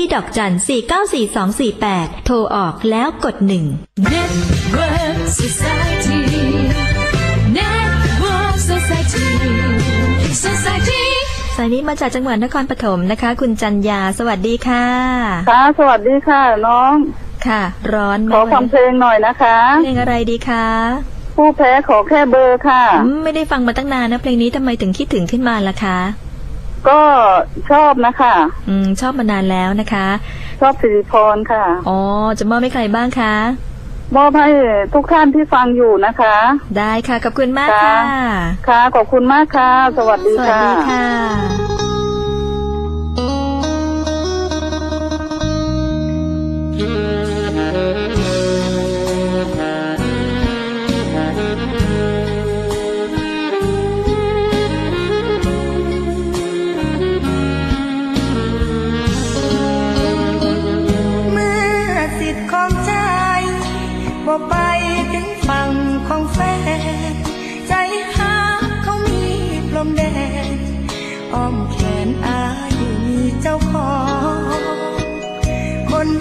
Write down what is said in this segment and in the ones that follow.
ที่ดอกจัน 494248 โทรออกแล้วกดหนึ่ง Network Society. Network Society. Society. สายนี้มาจากจังหวัดนครปฐมนะคะ คุณจันยาสวัสดีค่ะ ค่ะ สวัสดีค่ะ น้อง ค่ะ ร้อนไหมขอฟังเพลงหน่อยนะคะเพลงอะไรดีคะ ผู้แพ้ขอแค่เบอร์ค่ะ อืมไม่ได้ฟังมาตั้งนานนะเพลงนี้ทำไมถึงคิดถึงขึ้นมาล่ะคะ ก็ชอบนะคะ อืม ชอบมานานแล้วนะคะ ชอบสิริพรค่ะ อ๋อ จะมอบให้ใครบ้างคะ มอบให้ทุกท่านที่ฟังอยู่นะคะ ได้ค่ะ ขอบคุณมากค่ะ ค่ะ ขอบคุณมากค่ะ สวัสดีสวัสค่ะดีค่ะ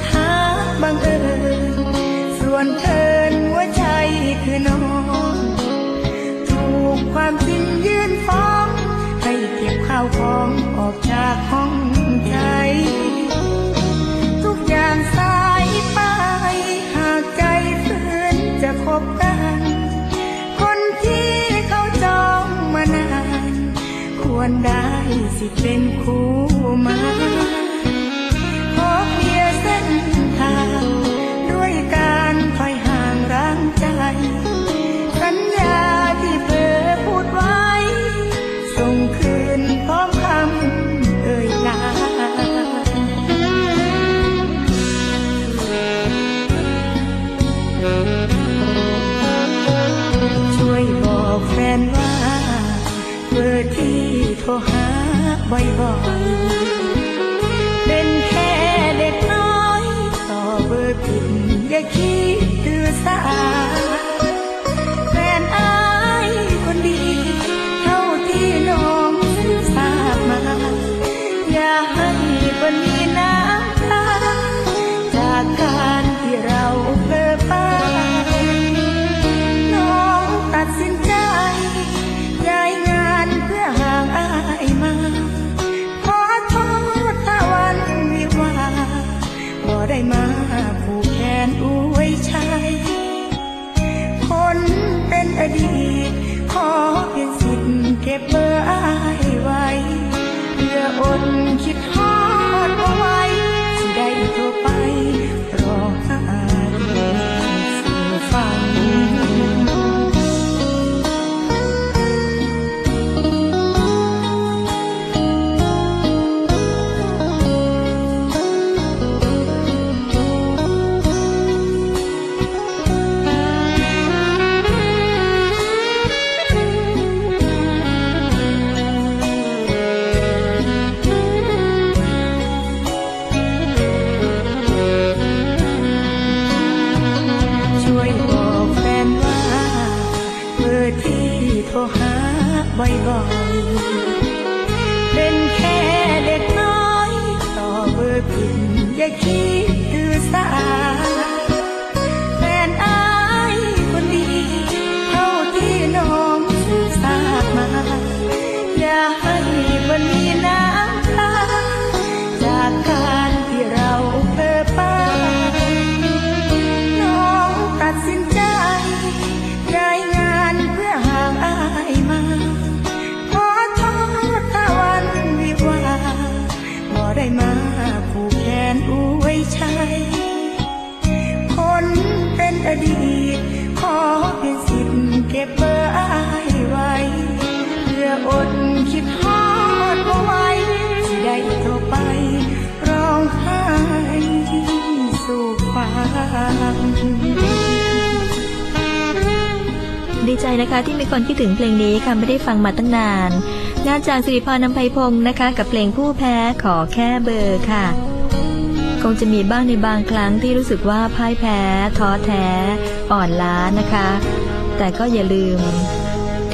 หาบังเอิญส่วนเกินหัวใจคือน้องถูกความจริงยื่นฟ้องให้เก็บข้าวของออกจากห้องใจทุกอย่างสายไปหากใจฝืนจะคบกัน คนที่เขาจองมานาน ควรได้สิเป็นคู่มา หาบ่อย โทรหาบ่อยๆเป็นแค่เด็กน้อย ต่อเบอร์ผิดอย่าคิด ดีใจนะคะที่มีคนคิดถึงเพลงนี้ค่ะไม่ได้ฟังมาตั้งนาน งานจากสิริพรนำไพพงศ์นะคะ กับเพลงผู้แพ้ขอแค่เบอร์ค่ะ คงจะมีบ้างในบางครั้งที่รู้สึกว่าพ่ายแพ้ ท้อแท้ อ่อนล้านะคะ แต่ก็อย่าลืม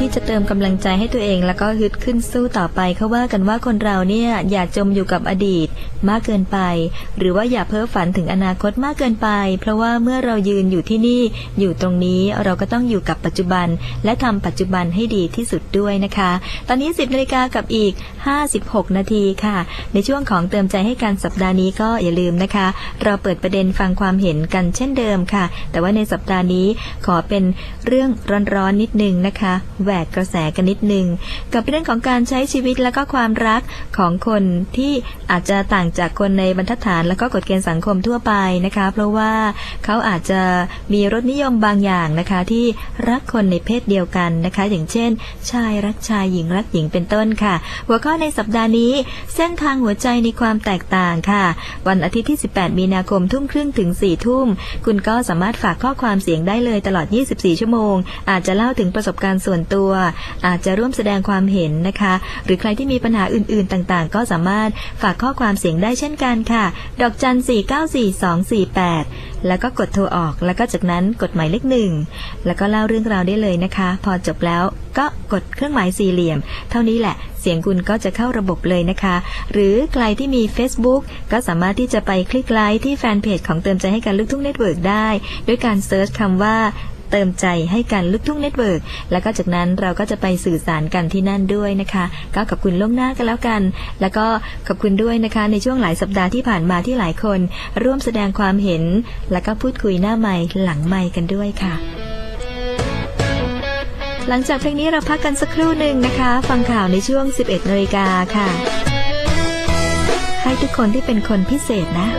ที่จะเติมกำลังใจให้ตัวเองแล้วก็ฮึดขึ้นสู้ต่อไปเขาว่ากันว่าคนเราเนี่ยอย่าจมอยู่กับอดีตมากเกินไป หรือว่าอย่าเพ้อฝันถึงอนาคตมากเกินไป เพราะว่าเมื่อเรายืนอยู่ที่นี่อยู่ตรงนี้เราก็ต้องอยู่กับปัจจุบัน และทำปัจจุบันให้ดีที่สุดด้วยนะคะ ตอนนี้ 10นาฬิกากับอีก 56 นาทีค่ะ ในช่วงของเติมใจให้การสัปดาห์นี้ก็อย่าลืมนะคะ เราเปิดประเด็นฟังความเห็นกันเช่นเดิมค่ะ แต่ว่าในสัปดาห์นี้ขอเป็นเรื่องร้อนๆนิดนึงนะคะแวกกระแสกันนิดนึง กับเรื่องของการใช้ชีวิตและก็ความรักของคนที่อาจจะต่างจากคนในบรรทัดฐานแล้วก็กฎเกณฑ์สังคมทั่วไปนะคะ เพราะว่าเขาอาจจะมีรสนิยมบางอย่างนะคะ ที่รักคนในเพศเดียวกันนะคะ อย่างเช่น ชายรักชายหญิงรักหญิงเป็นต้นค่ะ หัวข้อในสัปดาห์นี้ เส้นทางหัวใจในความแตกต่างค่ะ วันอาทิตย์ที่ 18 มีนาคมทุ่มครึ่งถึง4ทุ่ม คุณก็สามารถฝากข้อความเสียงได้เลยตลอด 24 ชั่วโมง อาจจะเล่าถึงประสบการณ์ส่วนตัวอาจจะร่วมแสดงความเห็นนะคะ หรือใครที่มีปัญหาอื่นๆต่างๆ ก็สามารถฝากข้อความเสียงได้เช่นกันค่ะ ดอกจัน 494248 แล้วก็กดโทรออก แล้วก็จากนั้นกดหมายเลขหนึ่ง แล้วก็เล่าเรื่องราวได้เลยนะคะ พอจบแล้วก็กดเครื่องหมายสี่เหลี่ยม เท่านี้แหละ เสียงคุณก็จะเข้าระบบเลยนะคะ หรือใครที่มี Facebook ก็สามารถที่จะไปคลิกไลค์ที่แฟนเพจของเติมใจให้กันลูกทุ่งเน็ตเวิร์กได้ ด้วยการเซิร์ชคำว่า เติมใจให้กันลูกทุ่งเน็ตเวิร์กแล้วก็จากนั้นเราก็จะไปสื่อสารกันที่นั่นด้วยนะคะก็ขอบคุณล่วงหน้ากันแล้วกัน แล้วก็ขอบคุณด้วยนะคะ ในช่วงหลายสัปดาห์ที่ผ่านมาที่หลายคน ร่วมแสดงความเห็น แล้วก็พูดคุยหน้าไมค์หลังไมค์กันด้วยค่ะหลังจากเพลงนี้เราพักกันสักครู่หนึ่งนะคะ ฟังข่าวในช่วง 11นาฬิกาค่ะ ให้ทุกคนที่เป็นคนพิเศษนะ